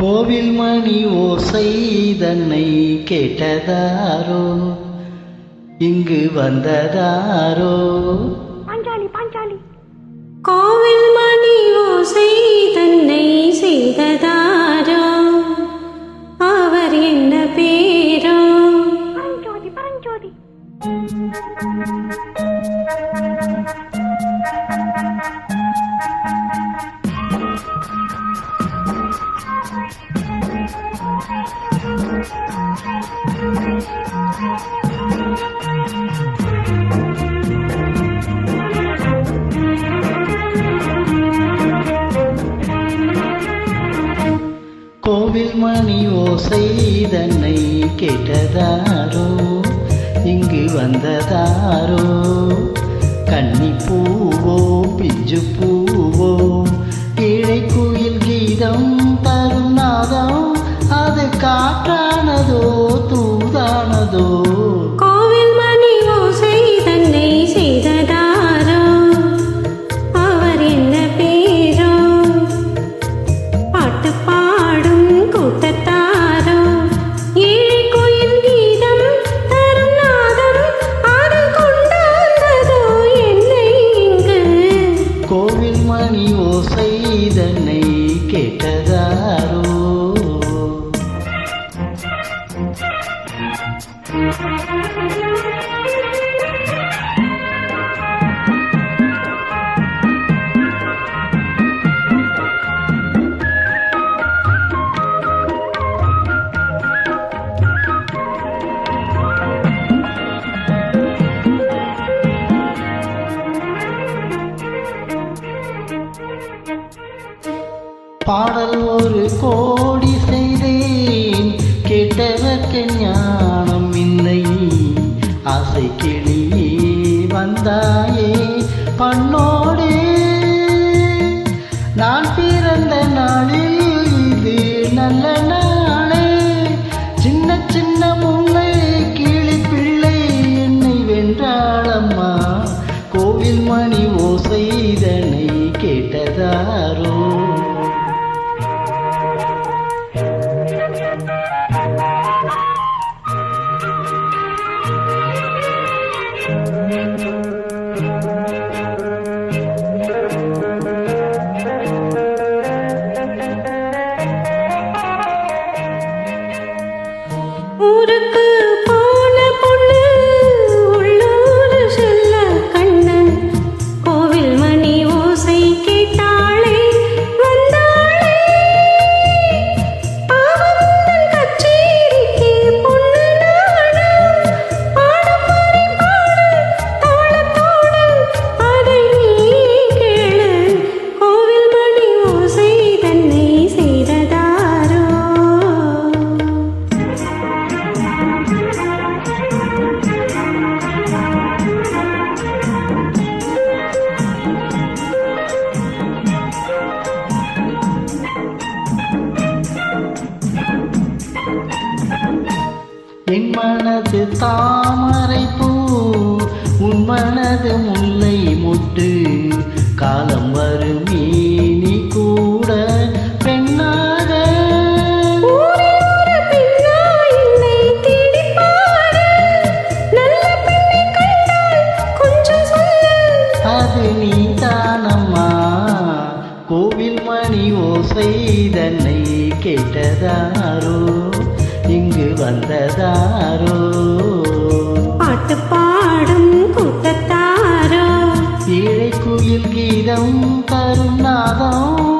கோவில் மணி ஓசை தன்னை கேட்டதாரோ? இங்கு வந்ததாரோ? பாஞ்சாலி பாஞ்சாலி. கோவில் மணி ஓசை தன்னை செய்ததாரோ? கோவில் மணி ஓசை தன்னை கேட்டதாரோ? இங்கு வந்ததாரோ? கன்னி பூவோ பிஞ்சு பூவோ? ஏழை குயில் கீதம் தரும் நாதம் காற்றானதோ தூதானதோ. கோவில் மணி ஓசை தன்னை செய்ததாரோ? அவர் என்ன பேரோ? பாட்டு பாடும் கூட்டத்தாரோ? ஏழை கோயில் கீதம் தரும் நாதம் அது கொண்டாந்ததோ? என்னை இங்கு கோவில் மணி ஓசை தன்னை கேட்டதாரோ? பாடல் ஒரு கோடி கிளியே வந்தாயே பண்ணோடு. நான் பிறந்த நாளில் இது நல்ல நாளே. சின்ன சின்ன முல்லை கிளி பிள்ளை என்னை வென்றாளம்மா. கோவில் மணி ஓசைதனை கேட்டதாரோ. மனது தாமரை பூ. உன் மனது முல்லை மொட்டு காலம் வரும் நீ கூட பெண்ணாக. அது நீ தானம்மா. கோவில் மணி ஓசை தன்னை கேட்டதாரோ. வந்ததாரோ? பாட்டு பாடும் கூட்டத்தாரோ? ஏழை குயில் கீதம் கருணாதம்